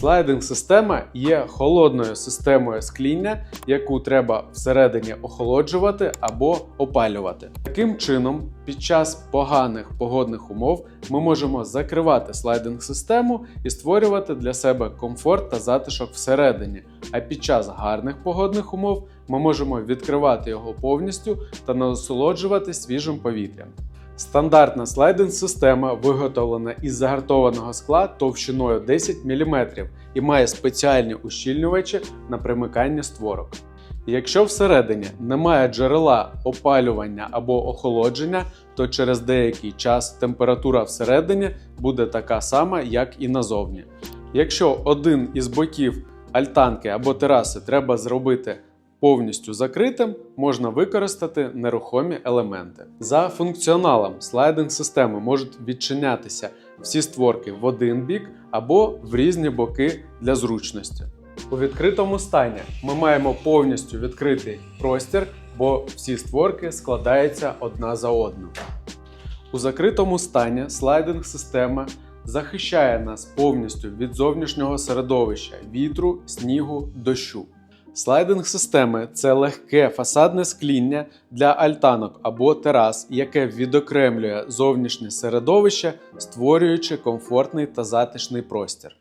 Слайдинг-система є холодною системою скління, яку треба всередині охолоджувати або опалювати. Таким чином, під час поганих погодних умов ми можемо закривати слайдинг-систему і створювати для себе комфорт та затишок всередині. А під час гарних погодних умов ми можемо відкривати його повністю та насолоджувати свіжим повітрям. Стандартна слайдинг-система виготовлена із загартованого скла товщиною 10 мм і має спеціальні ущільнювачі на примикання створок. Якщо всередині немає джерела опалювання або охолодження, то через деякий час температура всередині буде така сама, як і назовні. Якщо один із боків альтанки або тераси треба зробити повністю закритим, можна використати нерухомі елементи. За функціоналом слайдинг-системи можуть відчинятися всі створки в один бік або в різні боки для зручності. У відкритому стані ми маємо повністю відкритий простір, бо всі створки складаються одна за одну. У закритому стані слайдинг-система захищає нас повністю від зовнішнього середовища, вітру, снігу, дощу. Слайдинг-системи це легке фасадне скління для альтанок або терас, яке відокремлює зовнішнє середовище, створюючи комфортний та затишний простір.